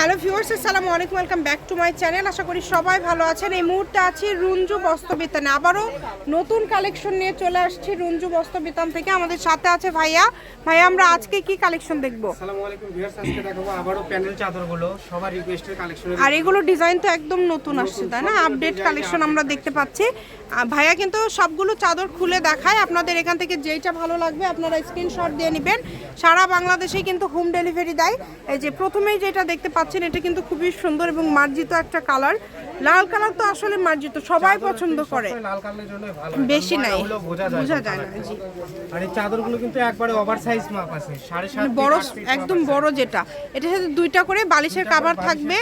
Hello viewers আসসালামু আলাইকুম welcome back to my channel. আশা করি সবাই ভালো আছেন। এই মুহূর্তে আছি রুঞ্জু বস্ত্রবিতানে। আবারও নতুন কালেকশন নিয়ে চলে আসছি রুঞ্জু বস্ত্রবিতান থেকে। আমাদের সাথে আছে ভাইয়া। ভাইয়া আমরা আজকে কি কালেকশন দেখব? আসসালামু আলাইকুম ভিউয়ার্স আজকে দেখাবো আবারও প্যানেল চাদরগুলো। সবার রিকোয়েস্টের কালেকশন আর এগুলো ডিজাইন তো একদম নতুন আসছে তাই না? আপডেট কালেকশন আমরা দেখতে পাচ্ছি। ভাইয়া কিন্তু সবগুলো চাদর খুলে দেখায়। আপনাদের এখান থেকে যেইটা ভালো লাগবে আপনারা স্ক্রিনশট দিয়ে নেবেন। সারা বাংলাদেশে কিন্তু হোম ডেলিভারি দেয়। এই যে প্রথমেই যেটা দেখতে পাচ্ছেন এটা কিন্তু খুবই সুন্দর এবং মার্জিত একটা কালার। লাল কালার তো আসলে মার্জিত সবাই পছন্দ করে। বেশি নাই বোঝা যায় না। জি। আর এই চাদরগুলো কিন্তু একবারে মাপ আছে সাড়ে সাত মানে বড় একদম বড় যেটা। এটার সাথে দুইটা করে বালিশের কাভার থাকবে।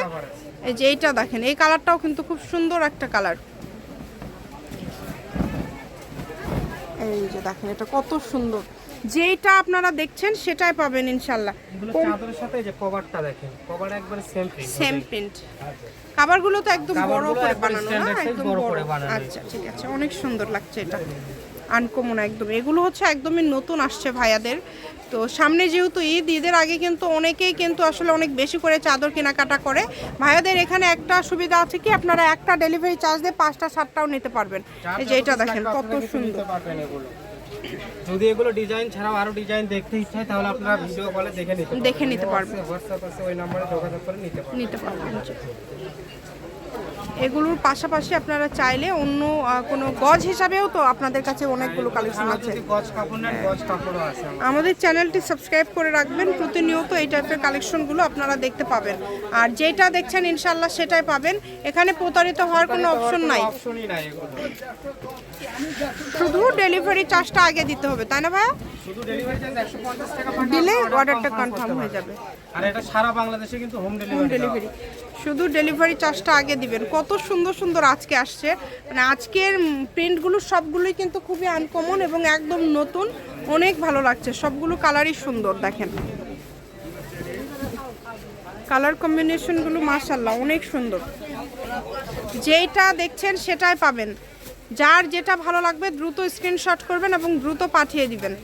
এই যে এইটা দেখেন এই কালারটাও কিন্তু খুব সুন্দর একটা কালার। এই যে দেখেন এটা কত সুন্দর। যেইটা আপনারা দেখছেন সেটাই পাবেন ইনশাল্লাহ। চাদরের সাথে যে কভারটা দেখেন কভার একবারে সেম প্রিন্ট সেম প্রিন্ট কাভারগুলো তো একদম বড় করে বানানো না একদম বড় বড়। করে বানানো। আচ্ছা ঠিক আছে অনেক সুন্দর লাগছে এটা। আনকমন একদম। এগুলো হচ্ছে একদমই নতুন আসছে ভাইয়াদের। তো সামনে যেহেতু ঈদ ঈদের আগে কিন্তু অনেকেই কিন্তু আসলে অনেক বেশি করে চাদর কেনাকাটা করে। ভাইয়াদের এখানে একটা সুবিধা আছে কি আপনারা একটা ডেলিভারি চার্জ দিয়ে পাঁচটা সাতটাও নিতে পারবেন। এই যে এটা দেখেন কত সুন্দর। যদি এগুলো ডিজাইন ছাড়াও আরও ডিজাইন দেখতে ইচ্ছা হয় তাহলে আপনারা ভিডিও কলে দেখে নিতে দেখে নিতে পারবেন। হোয়াটসঅ্যাপ আছে ওই নম্বরে যোগাযোগ করে নিতে পারবেন। নিতে পারবেন। এগুলোর পাশাপাশি আপনারা চাইলে অন্য কোনো গজ হিসাবেও তো আপনাদের কাছে অনেকগুলো কালেকশন আছে। আমাদের। চ্যানেলটি সাবস্ক্রাইব করে রাখবেন। প্রতিনিয়ত এই টাইপের কালেকশনগুলো আপনারা দেখতে পাবেন। আর যেটা দেখছেন ইনশাল্লাহ সেটাই পাবেন। এখানে প্রতারিত হওয়ার কোনো অপশন নাই। শুধু ডেলিভারি চার্জটা আগে দিতে হবে তাই না ভাইয়া? শুধু ডেলিভারি চার্জ 150 টাকা পাঠালে দিলে অর্ডারটা কনফার্ম হয়ে যাবে। আর এটা সারা বাংলাদেশে কিন্তু হোম ডেলিভারি শুধু ডেলিভারি চার্জটা আগে দিবেন। কত সুন্দর সুন্দর আজকে আসছে। মানে আজকের প্রিন্টগুলো সবগুলোই কিন্তু খুবই আনকমন এবং একদম নতুন। অনেক ভালো লাগছে। সবগুলো কালারই সুন্দর, দেখেন। কালার কম্বিনেশনগুলো মাশাল্লাহ অনেক সুন্দর। যেটা দেখছেন সেটাই পাবেন। যার যেটা ভালো লাগবে দ্রুত স্ক্রিনশট করবেন এবং দ্রুত পাঠিয়ে দিবেন।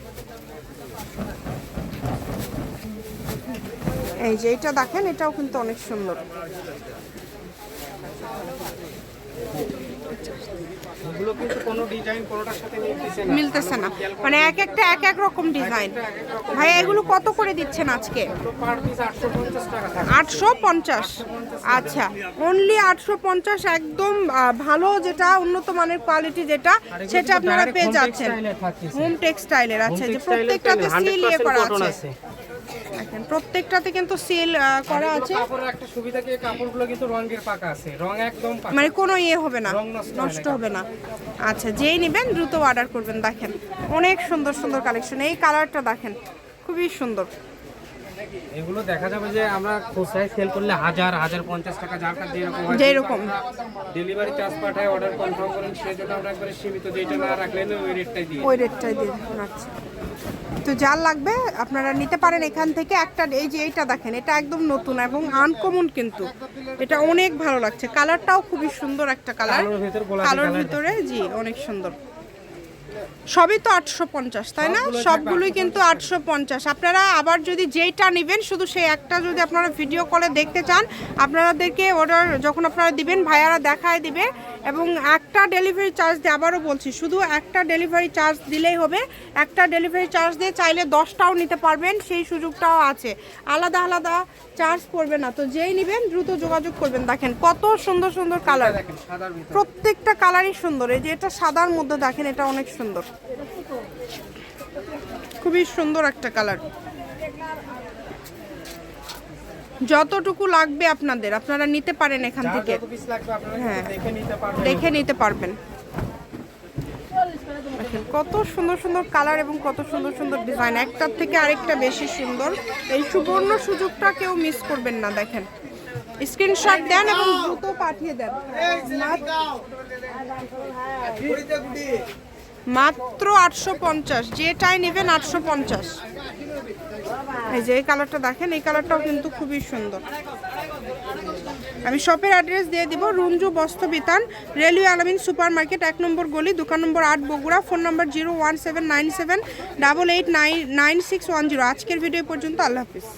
এই যে এটা দেখেন এটাও কিন্তু অনেক সুন্দর। মিলতেছে না। মানে এক একটা এক এক রকম ডিজাইন। ভাই এগুলো কত করে দিচ্ছেন আজকে? তো পার পিস 850 টাকা থাকে আটশো পঞ্চাশ? আচ্ছা অনলি আটশো পঞ্চাশ একদম ভালো যেটা উন্নত মানের কোয়ালিটি যেটা সেটা আপনারা পেয়ে যাচ্ছেন। হোম টেক্সটাইলের আচ্ছা যে প্রত্যেকটাতে সিল ইয়ে করা আছে। দেখেন প্রত্যেকটাতে কিন্তু সিল করা আছে। কাপড়ের একটা সুবিধা কি কাপড়গুলো কিন্তু রঙের পাকা আছে রং একদম পাকা। মানে কোনো ইয়ে হবে না নষ্ট হবে না। আচ্ছা যেই নেবেন দ্রুত অর্ডার করবেন দেখেন। অনেক সুন্দর সুন্দর কালেকশন এই কালারটা দেখেন খুবই সুন্দর। এগুলো দেখা যাবে যে আমরা খুচরায় সেল করলে হাজার হাজার পঞ্চাশ টাকা যার কাছে যেরকম যেরকম। ডেলিভারি চার্জ পাঠায় অর্ডার কনফার্ম করেন সেই জন্য আমরা একবারে সীমিত যেটা না রাখলেন ওই রেটটাই দিই ওই রেটটাই দেবেন, আচ্ছা। তো যার লাগবে আপনারা নিতে পারেন এখান থেকে। একটা এই যে এইটা দেখেন এটা একদম নতুন এবং আনকমন কিন্তু। এটা অনেক ভালো লাগছে। কালারটাও খুবই সুন্দর একটা কালার। কালোর ভিতর গোলাপি কালোর কালার। ভিতরে জি অনেক সুন্দর। সবই তো আটশো পঞ্চাশ তাই না? সবগুলোই কিন্তু আটশো পঞ্চাশ। আপনারা আবার যদি যেইটা নেবেন শুধু সেই একটা যদি আপনারা ভিডিও কলে দেখতে চান আপনাদেরকে অর্ডার যখন আপনারা দিবেন ভাইয়ারা দেখায় দিবে। এবং একটা ডেলিভারি চার্জ দিয়ে আবারও বলছি শুধু একটা ডেলিভারি চার্জ দিলেই হবে। একটা ডেলিভারি চার্জ দিয়ে চাইলে দশটাও নিতে পারবেন সেই সুযোগটাও আছে। আলাদা আলাদা চার্জ পড়বে না। তো যেই নেবেন দ্রুত যোগাযোগ করবেন। দেখেন কত সুন্দর সুন্দর কালার প্রত্যেকটা কালারই সুন্দর। এই যে এটা সাদার মধ্যে দেখেন এটা অনেক সুন্দর। খুবই সুন্দর একটা কালার যতটুকু লাগবে আপনাদের আপনারা নিতে পারেন এখান থেকে। হ্যাঁ। দেখে নিতে পারবেন। কত সুন্দর সুন্দর কালার এবং কত সুন্দর সুন্দর ডিজাইন। একটার থেকে আরেকটা বেশি সুন্দর। এই সুবর্ণ সুযোগটা কেউ মিস করবেন না দেখেন। স্ক্রিনশট দেন এবং দ্রুত পাঠিয়ে দেন। মাত্র আটশো পঞ্চাশ যেটাই নেবেন আটশো পঞ্চাশ। এই যে এই কালারটা দেখেন, এই কালারটাও কিন্তু খুবই সুন্দর। আমি শপের অ্যাড্রেস দিয়ে দিব Runju Bastra Bitan railway Alamin super market এক নম্বর গলি, দোকান নম্বর আট, Bogura, phone number zero one seven nine seven, double eight nine nine six one zero. আজকের ভিডিও পর্যন্ত, আল্লাহ হাফিজ।